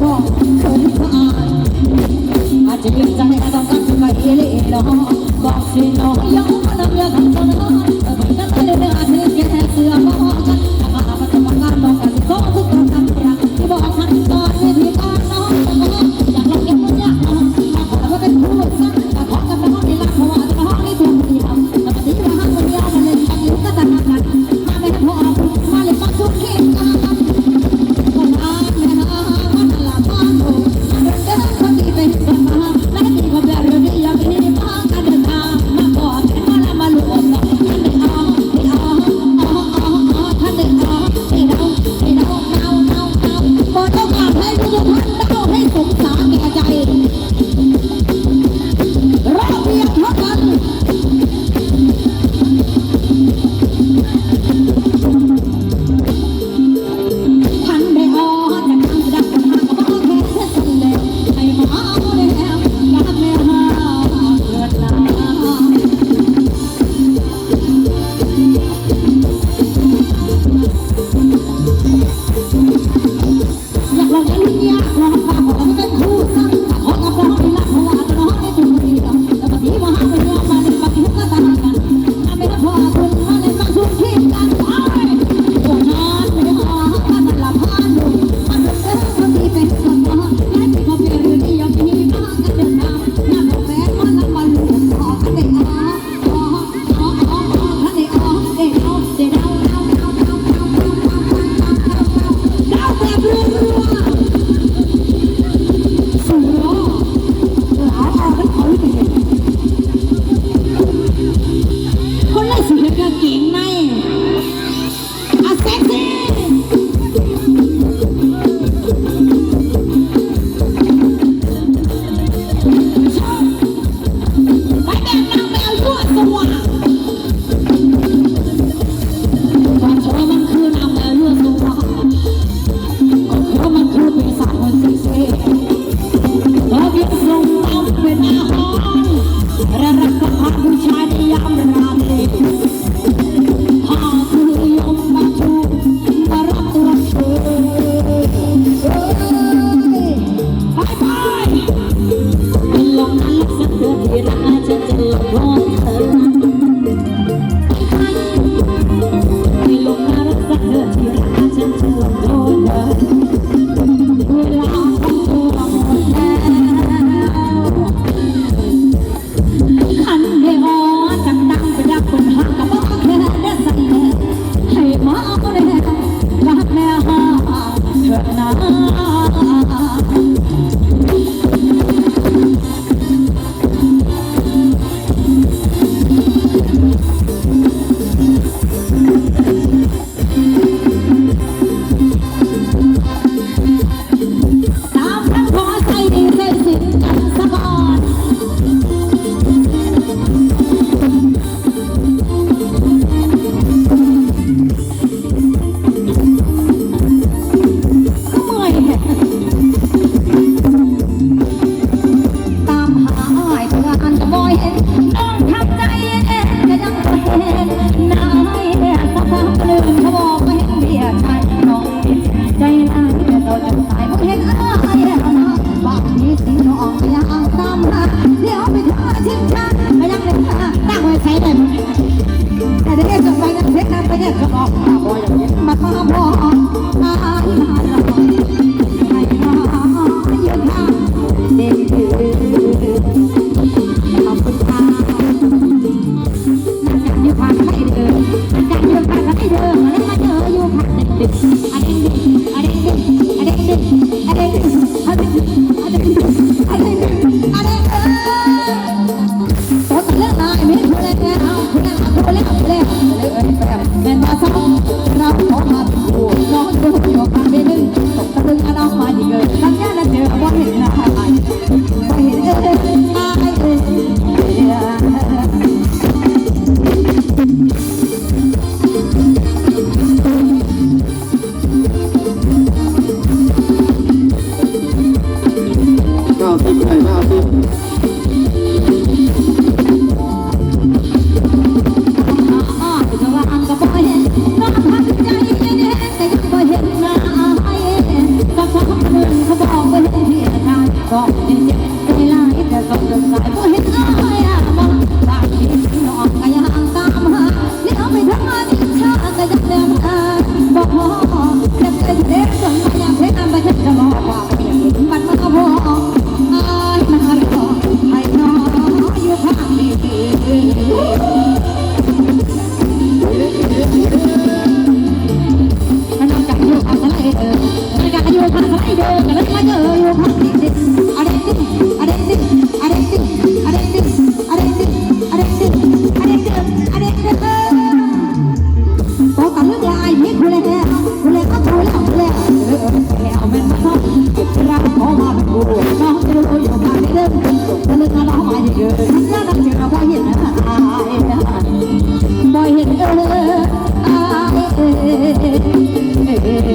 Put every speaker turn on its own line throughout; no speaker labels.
พ่อคนสะอาดอาจจะเกรงใจแต่ต้องการจะไปเลี้ยงน้องบอกสิน้องยังมนำเลือกทำตน สายเพชนเอ้ยบ้านนี้สิน้องอย่าตำมมาเดี๋ยวไป แซ่บแซ่บแม่นบ่ซ้ำ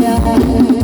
Yeah.